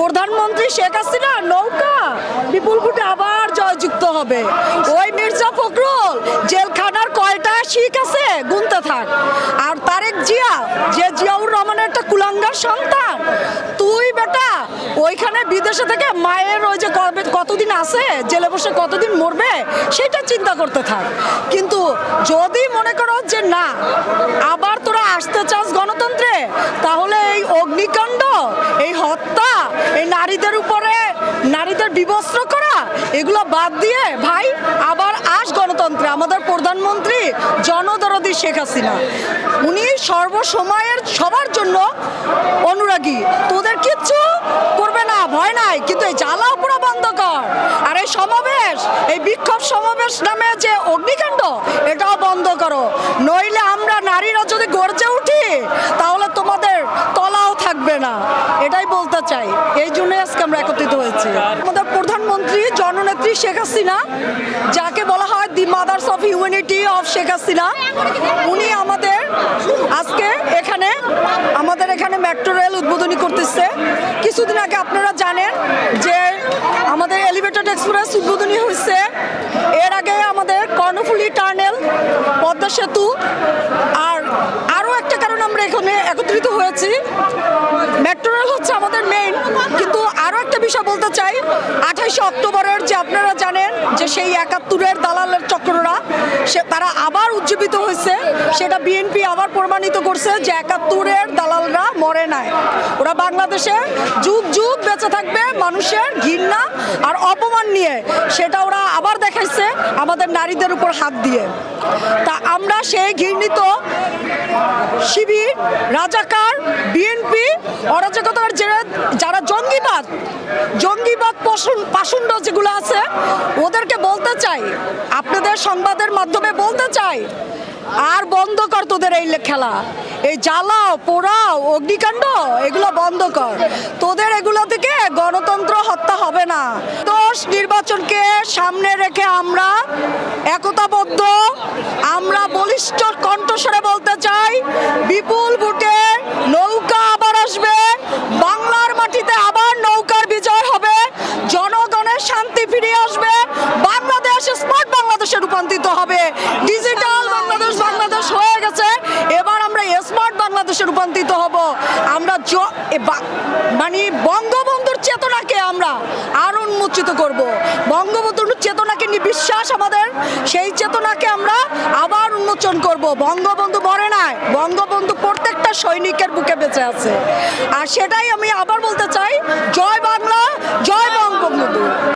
প্রধানমন্ত্রী শেখ হাসিনা নৌকা বিপুল ভোটে আবার জয়যুক্ত হবে। ওই মির্জা ফখরুল জেলখানার কয়টা শিখ আছে? গুনতে থাক। আর তারেক জিয়া, যে জিয়াউর রহমানের একটা কুলাঙ্গার সন্তান, তুই বেটা ওইখানে বিদেশে থেকে মায়ের ওই যে কতদিন আছে, জেলে বসে কতদিন মরবে, সেটা চিন্তা করতে থাক। কিন্তু যদি মনে করো যে না, আবার তোরা আসতে চাস গণতন্ত্রে, তাহলে এই অগ্নিকাণ্ড, এই হত্যা এই নারীদের উপরে, নারীদের বিবস্ত্র করা, এগুলো বাদ দিয়ে ভাই আবার আস গণতন্ত্রে। আমাদের প্রধানমন্ত্রী জনদরদি শেখ হাসিনা। উনি সর্বসময়ের সবার জন্য অনুরাগী। তোদের কিচ্ছু করবে না, ভয় নাই, কিন্তু এই জ্বালাও পুরো বন্ধ কর। আর এই সমাবেশ, এই বিক্ষোভ সমাবেশ নামে যে অগ্নিকাণ্ড এটাও বন্ধ করো নইলে আমরা নারীরা যদি গর্জে উঠি তাহলে তোমাদের তলাও না। এটাই বলতে চাই। এই জন্যই আজকে আমরা একত্রিত হয়েছি। আমাদের প্রধানমন্ত্রী, জননেত্রী শেখ হাসিনা, যাকে বলা হয় the mothers of humanity of Sheikh Hasina, উনি আমাদের আজকে এখানে, আমাদের এখানে মেট্রো রেল উদ্বোধনী করতেছে। কিছুদিন আগে আপনারা জানেন যে আমাদের এলিভেটেড এক্সপ্রেস উদ্বোধনী হয়েছে। এর আগে আমাদের কর্ণফুলি টার্নেল, পদ্মা সেতু, আর আরও একটা কারণ আমরা এখানে একত্রিত হয়েছি। মেট্রো রেল হচ্ছে আমাদের মেইন কিন্তু আরও একটা বিষয় বলতে চাই, আঠাইশে অক্টোবরের যে আপনারা জানেন যে সেই একাত্তরের দালালের চক্ররা, সে তারা আবার উজ্জীবিত হয়েছে। সেটা বিএনপি আবার প্রমাণিত করছে যে একাত্তরের দালালরা মরে নাই। ওরা বাংলাদেশে যুগ যুগ বেঁচে থাকবে, মানুষের ঘৃণা আর অপমান নিয়ে। সেটা ওরা আবার দেখাইছে আমাদের নারীদের উপর হাত দিয়ে। তা আমরা সেই ঘৃণিত শিবির, রাজাকার বিএনপি অরাজকতার জেরে যারা জঙ্গিবাদ জঙ্গিবাদ পশুন- পাশুন্ড যেগুলো আছে, ওদেরকে বলতে চাই। আপনাদের সংবাদের মাধ্যমে বলতে চাই, আর বন্ধ কর তোদের এই খেলা। এই জ্বালাও, পোড়াও, অগ্নিকাণ্ড, এগুলো বন্ধ কর। তোদের এগুলো থেকে গণতন্ত্র হত্যা হবে না। দোষ নির্বাচনকে সামনে রেখে আমরা একতাবদ্ধ, আমরা বলিষ্ঠ কণ্ঠস্বরে বলতে চাই বিপুল ভোটে নৌকা আবার আসবে বাংলার মাটিতে আবার নৌকার বিজয় হবে জনগণের শান্তি ফিরে আসবে বাংলাদেশ স্মার্ট বাংলাদেশে রূপান্তরিত হবে। ডিজিটাল বাংলাদেশ বাংলাদেশ হয়ে গেছে। এবার আমরা স্মার্ট বাংলাদেশে রূপান্তরিত হব। আমরা মানে বঙ্গবন্ধুর চেতনাকে আমরা আরও উন্মোচিত করব। বঙ্গবন্ধুর চেতনাকে নিয়ে বিশ্বাস আমাদের। সেই চেতনাকে আমরা আবার উন্মোচন করব। বঙ্গবন্ধু মরে নাই। বঙ্গবন্ধু প্রত্যেকটা সৈনিকের বুকে বেঁচে আছে। আর সেটাই আমি আবার বলতে চাই